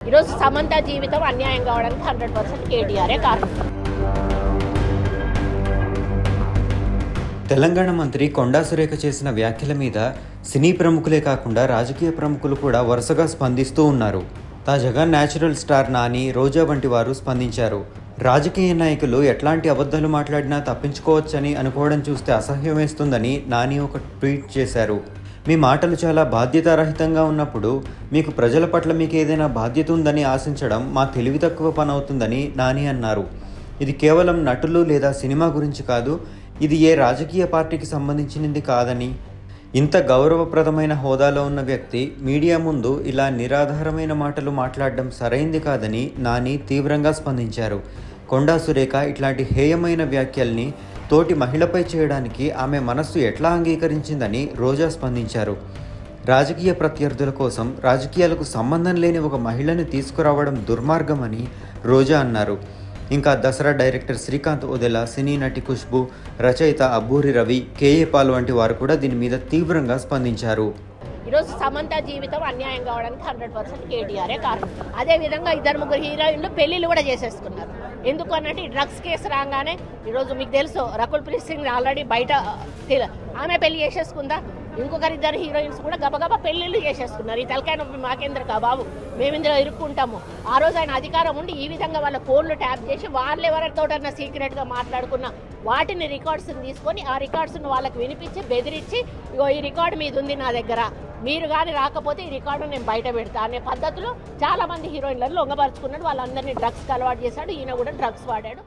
ఈరోజు సమంత జీవితం అన్యాయం కావడానికి హండ్రెడ్ పర్సెంట్ కేటీఆరే కారణం. తెలంగాణ మంత్రి కొండా సురేఖ చేసిన వ్యాఖ్యల మీద సినీ ప్రముఖులే కాకుండా రాజకీయ ప్రముఖులు కూడా వరుసగా స్పందిస్తూ ఉన్నారు. తాజాగా న్యాచురల్ స్టార్ నాని రోజా వంటి వారు స్పందించారు. రాజకీయ నాయకులు ఎట్లాంటి అబద్ధాలు మాట్లాడినా తప్పించుకోవచ్చని అనుకోవడం చూస్తే అసహ్యం వేస్తుందని నాని ఒక ట్వీట్ చేశారు. మీ మాటలు చాలా బాధ్యతారహితంగా ఉన్నప్పుడు మీకు ప్రజల పట్ల మీకు ఏదైనా బాధ్యత ఉందని ఆశించడం మా తెలివి తక్కువ పని అవుతుందని నాని అన్నారు. ఇది కేవలం నటులు లేదా సినిమా గురించి కాదు ఇది ఏ రాజకీయ పార్టీకి సంబంధించినది కాదని. ఇంత గౌరవప్రదమైన హోదాలో ఉన్న వ్యక్తి మీడియా ముందు ఇలా నిరాధారమైన మాటలు మాట్లాడడం సరైంది కాదని నాని తీవ్రంగా స్పందించారు. కొండా సురేఖ ఇట్లాంటి హేయమైన వ్యాఖ్యల్ని తోటి మహిళపై చేయడానికి ఆమె మనస్సు ఎట్లా అంగీకరించిందని రోజా స్పందించారు. రాజకీయ ప్రత్యర్థుల కోసం రాజకీయాలకు సంబంధం లేని ఒక మహిళను తీసుకురావడం దుర్మార్గమని రోజా అన్నారు. ఇంకా దసరా డైరెక్టర్ శ్రీకాంత్ ఉదెల సినీ నటి ఖుష్బు రచయిత అబ్బూరి రవి కేఏ పాల్ వంటి వారు కూడా దీని మీద తీవ్రంగా స్పందించారు. ఈరోజు సమంత జీవితం అన్యాయం కావడానికి హండ్రెడ్ పర్సెంట్ కేటీఆరే కారణం. అదే విధంగా ఇద్దరు ముగ్గురు హీరోయిన్లు పెళ్ళిళ్ళు కూడా చేసేసుకున్నారు. ఎందుకు అన్నట్టు ఈ డ్రగ్స్ కేసు రాగానే ఈరోజు మీకు తెలుసు రకుల్ ప్రీత్ సింగ్ ఆల్రెడీ బయట ఆమె పెళ్ళి చేసేసుకుందా? ఇంకొకరిద్దరు హీరోయిన్స్ కూడా గబగబా పెళ్ళిళ్ళు చేసేసుకున్నారు. ఈ తలకాయ నొప్పి మాకేంద్ర బాబు? మేము ఇందులో ఇరుక్కుంటాము. ఆ రోజు ఆయన అధికారం ఉండి ఈ విధంగా వాళ్ళ ఫోన్లు ట్యాప్ చేసి వాళ్ళు ఎవరితోటన్నా సీక్రెట్గా మాట్లాడుకున్న వాటిని రికార్డ్స్ని తీసుకొని ఆ రికార్డ్స్ను వాళ్ళకి వినిపించి బెదిరించి ఇగో ఈ రికార్డు మీద ఉంది నా దగ్గర. మీరు కానీ రాకపోతే ఈ రికార్డు నేను బయట పెడతా అనే పద్ధతిలో చాలా మంది హీరోయిన్లను లొంగపరుచుకున్నాడు. వాళ్ళందరినీ డ్రగ్స్కి అలవాటు చేశాడు. ఈయన కూడా డ్రగ్స్ వాడాడు.